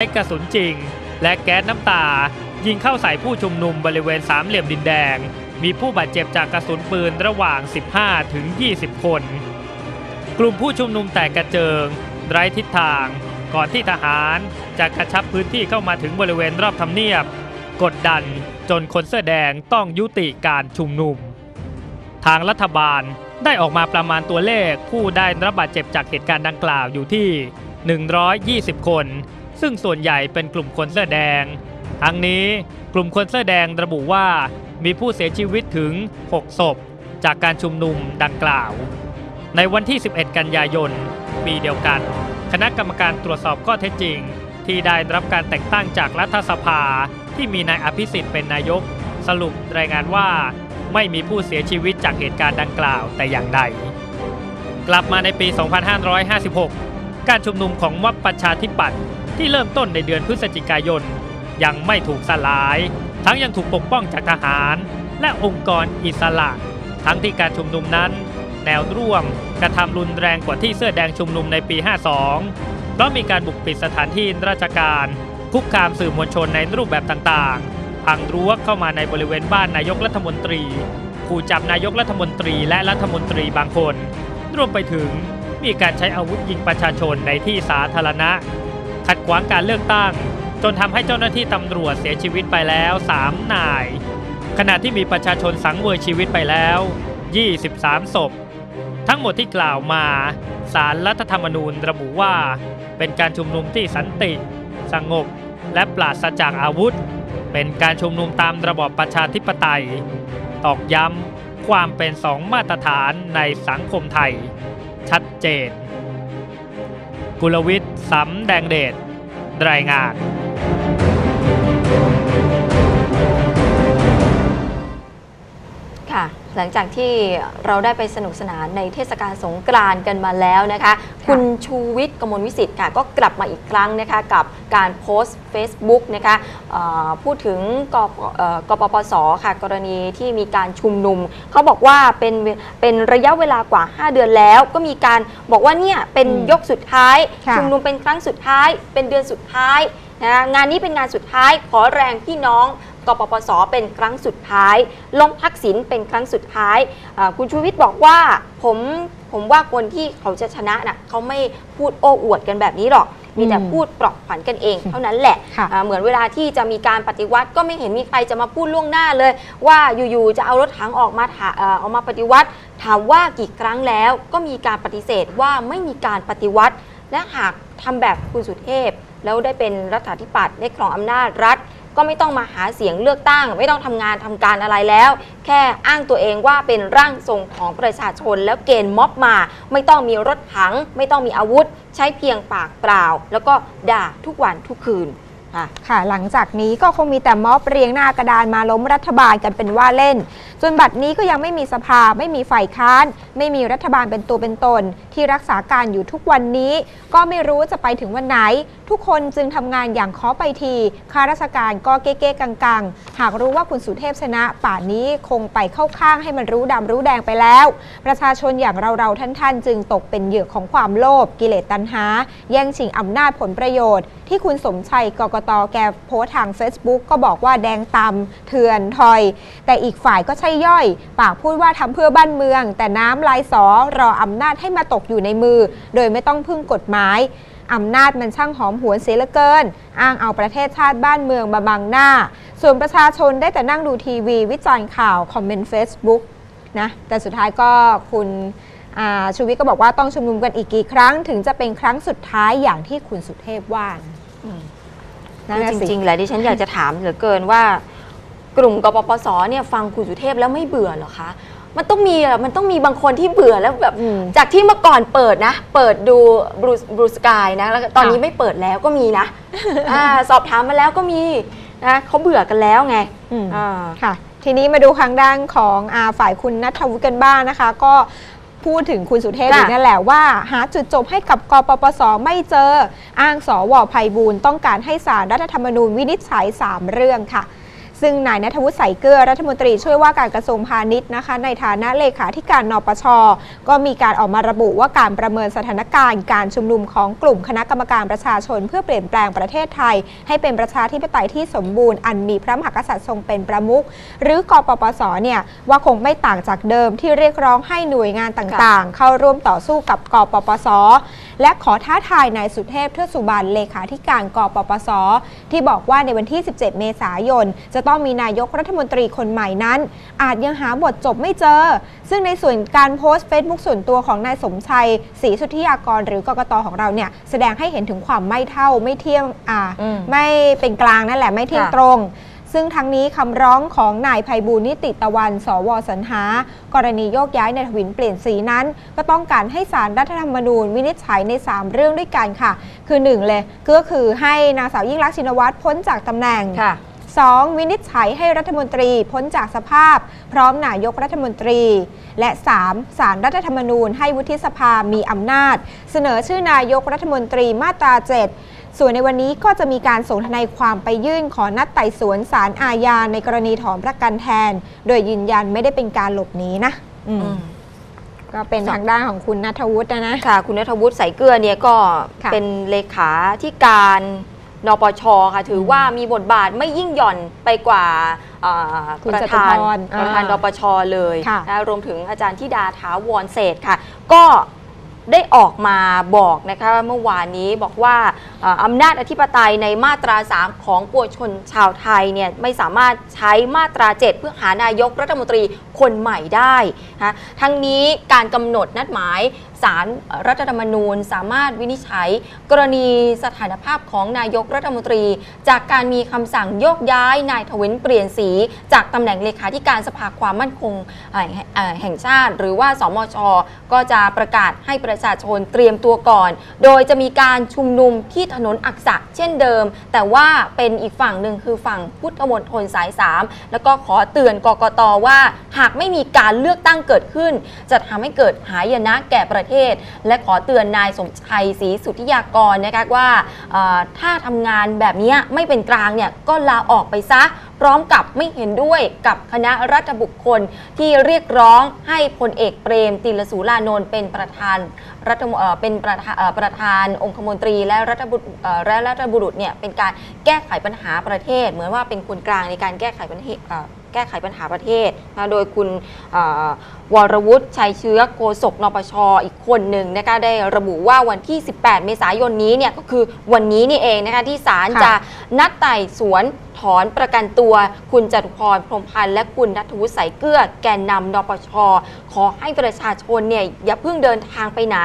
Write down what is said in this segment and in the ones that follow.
ใช้กระสุนจริง และแก๊สน้ำตา ยิงเข้าใส่ผู้ชุมนุมบริเวณสามเหลี่ยมดินแดง มีผู้บาดเจ็บจากกระสุนปืนระหว่าง 15 ถึง 20 คน กลุ่มผู้ชุมนุมแตกกระเจิง ไร้ทิศทาง ก่อนที่ทหารจะกระชับพื้นที่เข้ามาถึงบริเวณรอบทำเนียบ กดดันจนคนเสื้อแดงต้องยุติการชุมนุม ทางรัฐบาลได้ออกมาประมาณตัวเลขผู้ได้รับบาดเจ็บจากเหตุการณ์ดังกล่าวอยู่ที่ 120 คน ซึ่งส่วนใหญ่เป็นกลุ่มคนเสื้อแดง ทั้งนี้กลุ่มคนเสื้อแดงระบุว่ามีผู้เสียชีวิตถึง 6 ศพ จากการชุมนุมดังกล่าว ในวันที่ 11 กันยายน ปีเดียวกัน คณะกรรมการตรวจสอบข้อเท็จจริง ที่ได้รับการแต่งตั้งจากรัฐสภาที่มีนายอภิสิทธิ์เป็นนายก สรุปรายงานว่าไม่มีผู้เสียชีวิตจากเหตุการณ์ดังกล่าวแต่อย่างใด กลับมาในปี 2556 การชุมนุมของม็อบประชาธิปัตย์ ที่เริ่มต้นในเดือนพฤศจิกายน ยังไม่ถูกสลาย ทั้งยังถูกปกป้องจากทหาร และองค์กรอิสระ ทั้งที่การชุมนุมนั้น แนวร่วมกระทำรุนแรงกว่าที่เสื้อแดงชุมนุมในปี 52 เพราะมีการบุกปิดสถานที่ราชการ คุกคามสื่อมวลชนในรูปแบบต่างๆ พังรั้วเข้ามาในบริเวณบ้านนายกรัฐมนตรีขู่จับนายกรัฐมนตรีและรัฐมนตรีบางคน รวมไปถึงมีการใช้อาวุธยิงประชาชนในที่สาธารณะ ขัดขวางการเลือกตั้ง จนทำให้เจ้าหน้าที่ตำรวจเสียชีวิตไปแล้ว 3 นาย ขณะที่มีประชาชนสังเวยชีวิตไปแล้ว 23 ศพ ทั้งหมดที่กล่าวมาสารรัฐธรรมนูญระบุว่า เป็นการชุมนุมที่สันติ สงบ และปราศจากอาวุธ เป็นการชุมนุมตามระบอบประชาธิปไตย ตอกย้ำความเป็นสองมาตรฐานในสังคมไทย ชัดเจน กุลวิทย์สำแดงเดชรายงาน หลังจากที่เราได้ไปสนุกสนานในเทศกาลสงกรานต์กันมาแล้วนะคะ คุณชูวิทย์กมลวิสิทธิ์ค่ะก็กลับมาอีกครั้งนะคะกับการโพสต์ Facebook นะคะเอ่อพูดถึงกปเอ่อกปปสค่ะ กรณีที่มีการชุมนุม เขาบอกว่าเป็นเป็นระยะเวลากว่า 5 เดือนแล้ว ก็มีการบอกว่าเนี่ยเป็นอืมยกสุดท้ายค่ะชุมนุมเป็นครั้งสุดท้าย เป็นเดือนสุดท้ายนะงานนี้เป็นงานสุดท้ายขอแรงพี่น้อง กปปส เป็นครั้งสุดท้ายล้มทักษิณเป็นครั้งสุดท้ายอ่าคุณชูวิทย์บอกว่าผมผมว่าคนที่เขาจะชนะน่ะเขาไม่พูดโอ้อวดกันแบบนี้หรอก มีแต่อืมพูดปลอบขวัญกันเอง เท่านั้นแหละค่ะอ่าเหมือนเวลาที่จะมีการปฏิวัติก็ไม่เห็นมีใครจะมาพูดล่วงหน้าเลย ว่าอยู่ๆจะเอารถถังออกมาถาเอ่อออกมาปฏิวัติ ถามว่ากี่ครั้งแล้วก็มีการปฏิเสธว่าไม่มีการปฏิวัติ และหากทำแบบคุณสุเทพ แล้วได้เป็นรัฐาธิปัตย์ได้ครองอำนาจรัฐ ก็ไม่ต้องมาหาเสียงเลือกตั้ง ไม่ต้องทำงานทำการอะไรแล้ว แค่อ้างตัวเองว่าเป็นร่างทรงของประชาชนแล้วเกณฑ์ม็อบมา ไม่ต้องมีรถถัง ไม่ต้องมีอาวุธ ใช้เพียงปากเปล่า แล้วก็ด่าทุกวันทุกคืน ค่ะ ค่ะหลังจากนี้ก็คงมีแต่ม็อบเรียงหน้ากระดานมาล้มรัฐบาลกันเป็นว่าเล่น จนบัดนี้ก็ยังไม่มีสภาไม่มีฝ่ายค้าน ไม่มีรัฐบาลเป็นตัวเป็นตน ที่รักษาการอยู่ทุกวันนี้ ก็ไม่รู้จะไปถึงวันไหน ทุกคนจึงทำงานอย่างขอไปทีข้าราชการก็เก๊ๆกังๆ หากรู้ว่าคุณสุเทพชนะ ป่านนี้คงไปเข้าข้างให้มันรู้ดำรู้แดงไปแล้ว ประชาชนอย่างเราๆท่านๆ จึงตกเป็นเหยื่อของความโลภกิเลสตัณหา แย่งชิงอำนาจผลประโยชน์ ที่คุณสมชัยกกตแกโพสต์ทาง Facebook ก็บอกว่าแดงตำเถื่อนถอย แต่อีกฝ่ายก็ใช่ย่อย ปากพูดว่าทำเพื่อบ้านเมือง แต่น้ำลายสอรออำนาจให้มาตกอยู่ในมือ โดยไม่ต้องพึ่งกฎหมายอำนาจมันช่างหอมหวนเสียเหลือเกิน อ้างเอาประเทศชาติบ้านเมืองมาบังหน้า ส่วนประชาชนได้แต่นั่งดูทีวี วิจารณ์ข่าว คอมเมนต์ Facebook นะ แต่สุดท้ายก็คุณชูวิทย์ก็บอกว่าต้องชุมนุมกันอีกกี่ครั้ง ถึงจะเป็นครั้งสุดท้ายอย่างที่คุณสุเทพว่านะ นั่นน่ะจสิริงๆแหละดิฉันอยากจะถามเหลือเกินว่า กลุ่มกปปสเนี่ยฟังคุณสุเทพแล้วไม่เบื่อเหรอคะ มันต้องมีอะมันต้องมีบางคนที่เบื่อแล้วแบบ อืม จากที่เมื่อก่อนเปิดนะ เปิดดูบรูบรูสกายนะแล้วก็ตอนนี้ค่ะไม่เปิดแล้วก็มีนะอาสอบถามมาแล้วก็มีนะเขาเบื่อกันแล้วไงอืม อ่า ค่ะทีนี้มาดูทางด้านของอาฝ่ายคุณนัทวุฒิกันบ้างนะคะ ก็ พูดถึงคุณสุเทพค่ะอีกนั่นแหละว่า หาจุดจบให้กับกปปสไม่เจอ อ้างสวภัยบูลย์ต้องการให้สารรัฐธรรมนูญวินิจฉัย 3 เรื่องค่ะ ซึ่งนายนัทวุฒิใสเกลือรัฐมนตรีช่วยว่าการกระทรวงพาณิชย์นะคะ ในฐานะเลขาธิการนปช ก็มีการออกมาระบุว่าการประเมินสถานการณ์ การชุมนุมของกลุ่มคณะกรรมการประชาชน เพื่อเปลี่ยนแปลงประเทศไทย ให้เป็นประชาธิปไตยที่สมบูรณ์อันมีพระมหากษัตริย์ทรงเป็นประมุขหรือกปปสเนี่ยว่าคงไม่ต่างจากเดิมที่เรียกร้องให้หน่วยงานต่างๆ เข้าร่วมต่อสู้กับกปปส และขอท้าทายนายสุเทพเทือกสุบรรณเลขาธิการกปปส ที่บอกว่าในวันที่ 17 เมษายน จะต้องมีนายกรัฐมนตรีคนใหม่นั้น อาจยังหาบทจบไม่เจอ ซึ่งในส่วนการโพสต์เฟซบุ๊กส่วนตัวของนายสมชัยศรีสุทธิยากร หรือกกตของเราเนี่ยแสดงให้เห็นถึงความไม่เท่าไม่เที่ยงอ่าอืมไม่เป็นกลางนั่นแหละไม่เที่ยงค่ะตรง ซึ่งทั้งนี้คำร้องของนายภัยบูลย์นิติตะวัน สวสรรหา กรณีโยกย้ายนายทวินเปลี่ยนสีนั้น ก็ต้องการให้สารรัฐธรรมนูญวินิจฉัยใน 3 เรื่องด้วยกันค่ะ คือ 1 เลยก็คือให้นางสาวยิ่งรักษณ์ชินวัตรพ้นจากตำแหน่งค่ะ 2. วินิจฉัยให้รัฐมนตรีพ้นจากสภาพ พร้อมนายกรัฐมนตรี และ 3. สารรัฐธรรมนูญให้วุฒิสภามีอำนาจ เสนอชื่อนายกรัฐมนตรีมาตรา 7 ส่วนในวันนี้ก็จะมีการส่งทนายความไปยื่นขอนัดไต่สวนสารอาญาในกรณีถอนประกันแทน โดยยืนยันไม่ได้เป็นการหลบหนีนะอืมอืมก็เป็นทางด้านของคุณนัทวุฒินะนะค่ะ คุณนัทวุฒิใสเกลือเนี่ยก็ค่ะเป็นเลขาที่การนปชค่ะถือว่ามีบทบาทไม่ยิ่งหย่อนไปกว่าเอ่อคุณประจตุธานพรประธานอ่านปชเลยค่ะนะรวมถึงอาจารย์ธิดาถาวรเศรษฐ์ค่ะ ก็ได้ออกมาบอกนะคะเมื่อวานนี้บอกว่าเอำนาจอธิปไตยในมาตรา 3 ของปวงชนชาวไทยเนี่ยไม่สามารถใช้มาตรา 7 เพื่อหานายกรัฐมนตรีคนใหม่ได้นะทั้งนี้การกำหนดนัดหมายสารรัฐธรรมนูญสามารถวินิจฉัย กรณีสถานภาพของนายกรัฐมนตรี จากการมีคำสั่งโยกย้ายนายทวินเปลี่ยนสี จากตำแหน่งเลขาธิการสภาความมั่นคงแห่งชาติ หรือว่าสมช ก็จะประกาศให้ประชาชนเตรียมตัวก่อน โดยจะมีการชุมนุมที่ถนนอักษะเช่นเดิม แต่ว่าเป็นอีกฝั่งหนึ่งคือฝั่งพุทธมณฑลสาย 3 แล้วก็ขอเตือนกกตว่า หากไม่มีการเลือกตั้งเกิดขึ้น จะทำให้เกิดหายนะแก่ประเทศ และขอเตือนนายสมชัยศรีสุทธิยากรนะคะว่าถ้าทำงานแบบนี้ไม่เป็นกลางเนี่ยก็ลาออกไปซะ พร้อมกับไม่เห็นด้วยกับคณะรัฐบุคคลที่เรียกร้องให้พลเอกเปรมติลสูรานนท์เป็นประธานรัฐมเป็นประธานประธานองคมนตรีและรัฐบุรุษเอ่อและรัฐบุรุษเนี่ยเป็นการแก้ไขปัญหาประเทศ เหมือนว่าเป็นคนกลางในการแก้ไขปัญหาแก้ไขปัญหาประเทศนะโดยคุณเอ่อวรวุฒิชัยเชื้อโฆษกนปชอีกคนหนึ่งนะคะได้ระบุว่าวันที่ 18 เมษายนนี้เนี่ยก็คือวันนี้นี่เองนะคะที่ศาลค่ะจะนัดไต่สวนถอนประกันตัว คุณจตุพรพรหมพันธ์และคุณนัทวุฒิใสเกลือแกนนำนปช ขอให้ประชาชนเนี่ยอย่าเพิ่งเดินทางไปไหน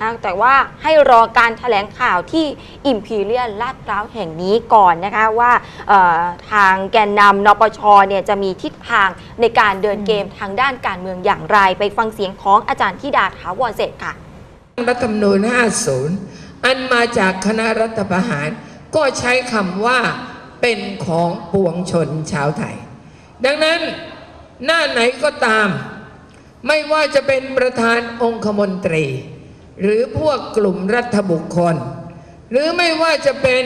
นะแต่ว่าให้รอการแถลงข่าวที่อิมพีเรียลลาดพร้าวแห่งนี้ก่อนนะคะว่าเอ่อทางแกนนำนปชเนี่ยจะมีทิศทางในการเดินเกมทางด้านการเมืองอย่างไร ไปฟังเสียงของอาจารย์ธิดาถาวรเศรษฐ์ค่ะ รัฐธรรมนูญ50 อันมาจากคณะรัฐประหาร ก็ใช้คำว่าเป็นของปวงชนชาวไทย ดังนั้นหน้าไหนก็ตาม ไม่ว่าจะเป็นประธานองคมนตรี หรือพวกกลุ่มรัฐบุคคล หรือไม่ว่าจะเป็น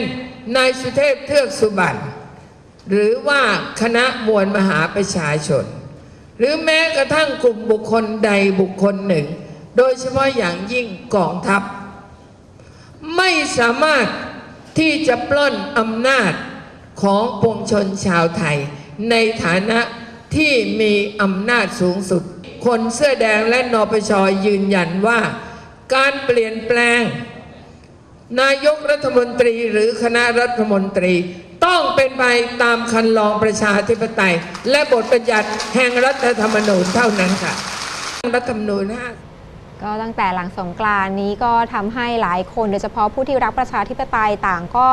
นายสุเทพเทือกสุบรรณ หรือว่าคณะมวลมหาประชาชน หรือแม้กระทั่งกลุ่มบุคคลใดบุคคลหนึ่ง โดยเฉพาะอย่างยิ่งกองทัพ ไม่สามารถที่จะปล้นอำนาจของปวงชนชาวไทย ในฐานะที่มีอำนาจสูงสุด คนเสื้อแดงและนปชยืนยันว่า การเปลี่ยนแปลง นายกรัฐมนตรีหรือคณะรัฐมนตรี ต้องเป็นไปตามคันลองประชาธิปไตย และบทบัญญัติแห่งรัฐธรรมนูญเท่านั้นค่ะ รัฐธรรมนูญห้าก็ตั้งแต่หลังสงกรานต์นี้ก็ทำให้หลายคนโดยเฉพาะผู้ที่รักประชาธิปไตยต่างก็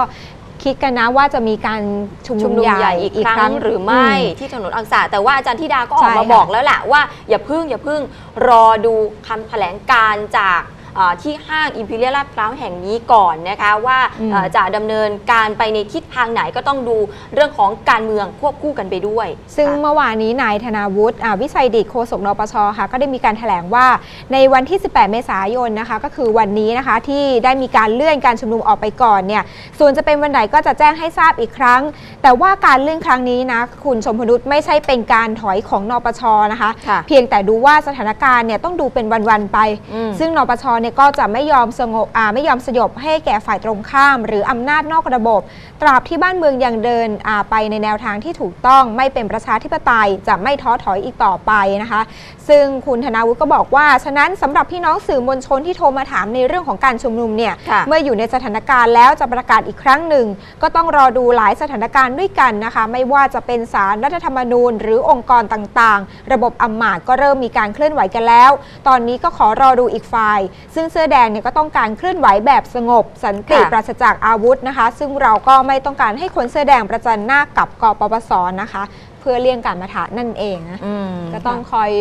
คิดกันนะว่าจะมีการชุมชุนุมมนุมใหใหญ่ญ่อีกครั้งหรือไม่มที่ถนนอักษะแต่ว่าอาจารย์ธิดาก็ออกใช่มาค่ะบอกแล้วแหละว่าอย่าพึ่งอย่าพึ่งรอดูคำแถลงการจากเอ่อ ที่ห้างอิมพีเรียลลาดพร้าวแห่งนี้ก่อนนะคะว่าอืมเอ่อจะดำเนินการไปในทิศทางไหนก็ต้องดูเรื่องของการเมืองควบคู่กันไปด้วย ซึ่งค่ะเมื่อวานนี้นายธนาวุฒิอ่าวิชัยดิตโฆษกนปชค่ะก็ได้มีการแถลงว่าในวันที่ 18 เมษายนนะคะก็คือวันนี้นะคะที่ได้มีการเลื่อนการชุมนุมออกไปก่อนเนี่ยส่วนจะเป็นวันไหนก็จะแจ้งให้ทราบอีกครั้ง แต่ว่าการเลื่อนครั้งนี้นะคุณชมพนุษไม่ใช่เป็นการถอยของนปชนะคะค่ะเพียงแต่ดูว่าสถานการณ์เนี่ยต้องดูเป็นวันๆไปอืมซึ่งนปชเนี่ยก็จะไม่ยอมสงบอ่าไม่ยอมสยบให้แก่ฝ่ายตรงข้าม หรืออำนาจนอกระบบ ตราบที่บ้านเมืองยังเดินอ่าไปในแนวทางที่ถูกต้องไม่เป็นประชาธิปไตยจะไม่ท้อถอยอีกต่อไปนะคะ ซึ่งคุณธนาวุฒิก็บอกว่า ฉะนั้นสำหรับพี่น้องสื่อมวลชนที่โทรมาถามในเรื่องของการชุมนุมเนี่ยค่ะเมื่ออยู่ในสถานการณ์แล้วจะประกาศอีกครั้งหนึ่ง ก็ต้องรอดูหลายสถานการณ์ด้วยกันนะคะ ไม่ว่าจะเป็นสารรัฐธรรมนูญ หรือองค์กรต่างๆ ระบบอำมาตย์ก็เริ่มมีการเคลื่อนไหวกันแล้ว ตอนนี้ก็ขอรอดูอีกฝ่ายซึ่งเสื้อแดงเนี่ยก็ต้องการเคลื่อนไหวแบบสงบ สันติค่ะปราศจากอาวุธนะคะ ซึ่งเราก็ไม่ต้องการให้คนเสื้อแดงประจันหน้ากับกปปสนะคะ เพื่อเลี่ยงการมาถะนั่นเองนะอืมก็ต้องคอย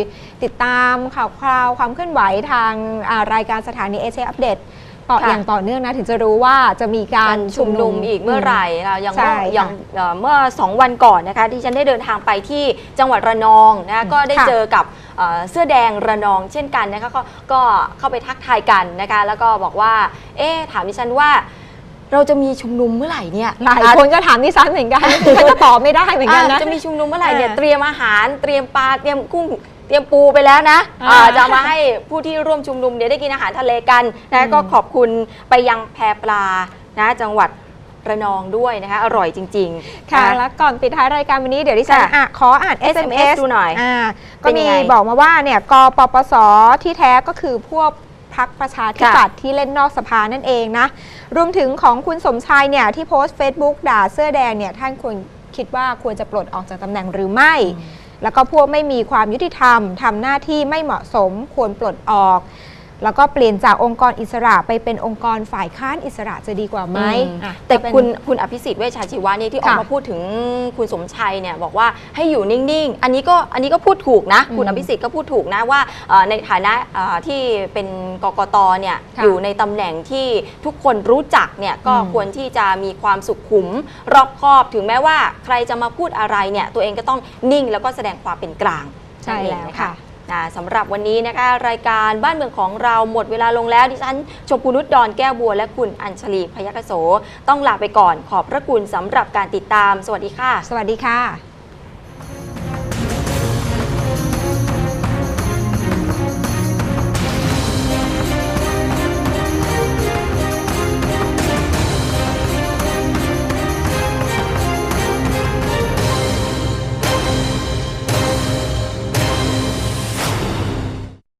ติดตามข่าวคราวความเคลื่อนไหวทางอ่ารายการสถานีเอเชียอัปเดต ต่อค่ะ อย่างต่อเนื่องนะถึงจะรู้ว่าจะมีกาการรชุมนุมอีกเมื่อไหร่อะอย่างใช่เมื่อค่ะอย่างเอ่อเมื่อสองวันก่อนนะคะที่ฉันได้เดินทางไปที่จังหวัดระนองนะคะก็ได้ค่ะ เจอกับเอ่อเสื้อแดงระนองเช่นกันนะคะก็ก็เข้าไปทักทายกันนะคะแล้วก็บอกว่า เอ๊ะถามดิฉันว่า เราจะมีชุมนุมเมื่อไหร่เนี่ย หลายคนก็ถามดิฉันเหมือนกันดิฉันก็ตอบไม่ได้เหมือนกันนะ อะจะมีชุมนุมเมื่อไหร่เนี่ยอ่าเตรียมอาหารเตรียมปลาเตรียมกุ้งเต รียมปูไปแล้วนะอ่าอ่าจะมาให้ผู้ที่ร่วมชุมนุมเนี่ยได้กินอาหารทะเลกันนะอืมก็ขอบคุณไปยังแพปลานะจังหวัดระนองด้วยนะคะอร่อยจริงๆค่ะน แล้วก่อนปิดท้ายรายการวันนี้เดี๋ยวดิฉันค่ะอะขออ่าน SMS SMS ดูหน่อยอ่าเป็ก็นยัมีงไงบอกมาว่าเนี่ยกปปสที่แท้ก็คือพวกพักประชาธิปัตย์ที่เล่นนอกสภานั่นเองนะ รวมถึงของคุณสมชายเนี่ยที่โพสต์ Facebook ด่าเสื้อแดงเนี่ยท่านควรคิดว่าควรจะปลดออกจากตำแหน่งหรือไม่ แล้วก็พวกไม่มีความยุติธรรมทำหน้าที่ไม่เหมาะสมควรปลดออก แล้วก็เปลี่ยนจากองค์กรอิสระไปเป็นองค์กรฝ่ายค้านอิสระจะดีกว่าไหมอืมอะแต่ก็เป็น คุณคุณอภิสิทธิ์เวชชาชีวะเนี่ยที่ออกค่ะมาพูดถึงคุณสมชัยเนี่ยบอกว่าให้อยู่นิ่งๆ อันนี้ก็อันนี้ก็พูดถูกนะ คุณอืมอภิสิทธิ์ก็พูดถูกนะว่าเอ่อในฐานะเอ่อที่เป็นกกตเนี่ยค่ะอยู่ในตำแหน่งที่ทุกคนรู้จักเนี่ยก็อืม ควรที่จะมีความสุขุมรอบคอบ ถึงแม้ว่าใครจะมาพูดอะไรเนี่ยตัวเองก็ต้องนิ่งแล้วก็แสดงความเป็นกลางใช่นั่นเองแล้วน ค่ะ นะสำหรับวันนี้นะคะรายการบ้านเมืองของเราหมดเวลาลงแล้วดิฉันชมพูนุชดอนแก้วบัวและคุณอัญชลีพยัคฆโส ต้องลาไปก่อนขอบพระคุณสำหรับการติดตาม สวัสดีค่ะ สวัสดีค่ะ